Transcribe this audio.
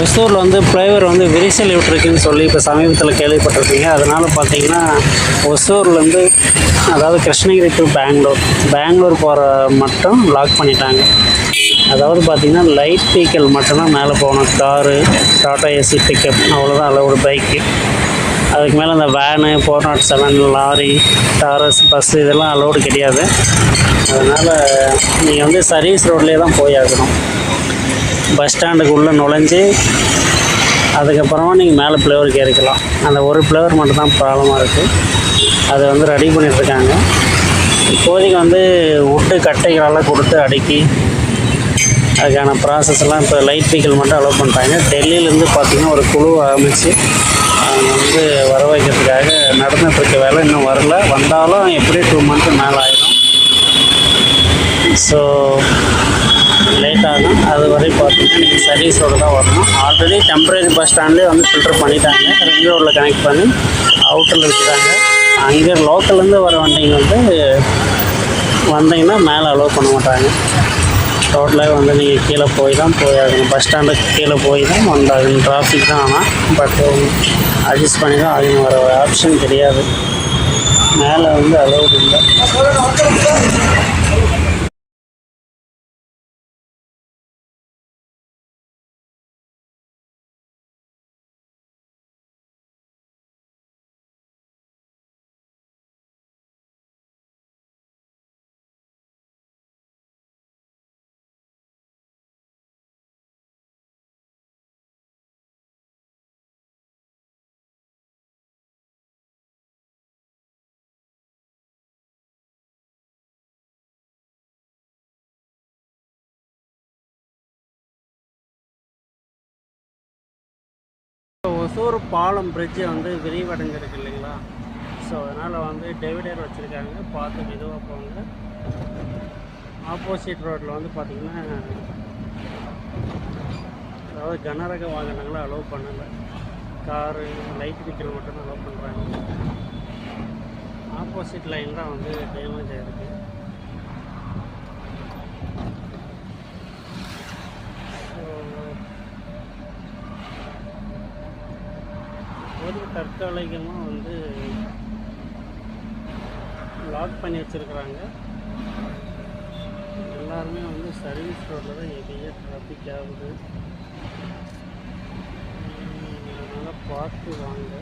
ஒசூரில் வந்து ஃப்ளைவர் வந்து விரிசல் விட்டுருக்குன்னு சொல்லி இப்போ சமீபத்தில் கேள்விப்பட்டிருக்கீங்க அதனால் பார்த்தீங்கன்னா ஒசூர்லேருந்து அதாவது கிருஷ்ணகிரி டு பெங்களூர் பெங்களூர் போகிற மட்டும் லாக் பண்ணிட்டாங்க. அதாவது பார்த்திங்கன்னா லைட் வெஹிக்கிள் மட்டும்தான் மேலே போகணும். காரு டாட்டா ஏசி பிக்கப் அவ்வளோதான் அளவோட பைக்கு அதுக்கு மேலே இந்த van four nought seven lorry Taurus bus இதெல்லாம் அலோடு கிடையாது. அதனால் நீங்கள் வந்து சர்வீஸ் ரோட்லேயே தான் போய் ஆகணும். பஸ் ஸ்டாண்டுக்கு உள்ளே நுழைஞ்சு அதுக்கப்புறமா நீங்கள் மேலே ஃப்ளேவருக்கு ஏறிக்கலாம். அந்த ஒரு ஃப்ளேவர் மட்டும்தான் ப்ராப்ளமாக இருக்குது அதை வந்து ரெடி பண்ணிகிட்ருக்காங்க இப்போதைக்கு வந்து உட்டு கட்டைகளெல்லாம் கொடுத்து அடுக்கி அதுக்கான ப்ராசஸ்லாம் இப்போ லைட் வெஹிக்கிள் மட்டும் அலோவ் பண்ணுறாங்க டெல்லியிலேருந்து பார்த்திங்கன்னா ஒரு குழு அமைச்சு அவங்க வந்து வர வைக்கிறதுக்காக நடந்துகிட்ருக்க வேலை இன்னும் வரல. வந்தாலும் எப்படியும் டூ மந்த்து மேலே ஆயிடும். ஸோ லேட் ஆகும் அது வரை பார்த்தீங்கன்னா நீங்கள் சர்வீஸோடு தான் வரணும். ஆல்ரெடி டெம்பரரி பஸ் ஸ்டாண்ட்லேயே வந்து ஃபில்டர் பண்ணிட்டாங்க. ரிங் ரோடில் கனெக்ட் பண்ணி அவுட்டரில் இருக்கிறாங்க அங்கே லோக்கல்லேருந்து வர வண்டிங்க வந்து வந்தீங்கன்னா மேலே அலோவ் பண்ண மாட்டாங்க. ரோட்டில் வந்து நீங்கள் கீழே போய் தான் போய் ஆகணும். பஸ் ஸ்டாண்டுக்கு கீழே போய் தான் வந்தாகணும். டிராஃபிக் தான் ஆனால் பட் அட்ஜஸ்ட் பண்ணி தான் ஆகணும். வர ஆப்ஷன் கிடையாது. மேலே வந்து அலோடு இல்லை. ஒசூர் பாலம் பிரிட்ஜு வந்து விரிவடைஞ்சிருக்கு இல்லைங்களா? ஸோ அதனால் வந்து டெவிடர் வச்சுருக்காங்க. பார்த்து மெதுவாக போங்க. ஆப்போசிட் ரோட்டில் வந்து பார்த்திங்கன்னா அதாவது கனரக வாகனங்களை அலோவ் பண்ணலை. காரு லைட் வெஹிக்கிள் மட்டும் அலோவ் பண்ணுறாங்க ஆப்போசிட் லைன் தான் வந்து டேமேஜ் ஆகிருக்கு ஒரு தற்காலிகமாக வந்து லாக் பண்ணி வச்சுருக்குறாங்க. எல்லாருமே வந்து சர்வீஸ் ரோட்டில் தான் எதையே டிராஃபிக் ஆகுது. அதனால் பார்த்து வாங்க.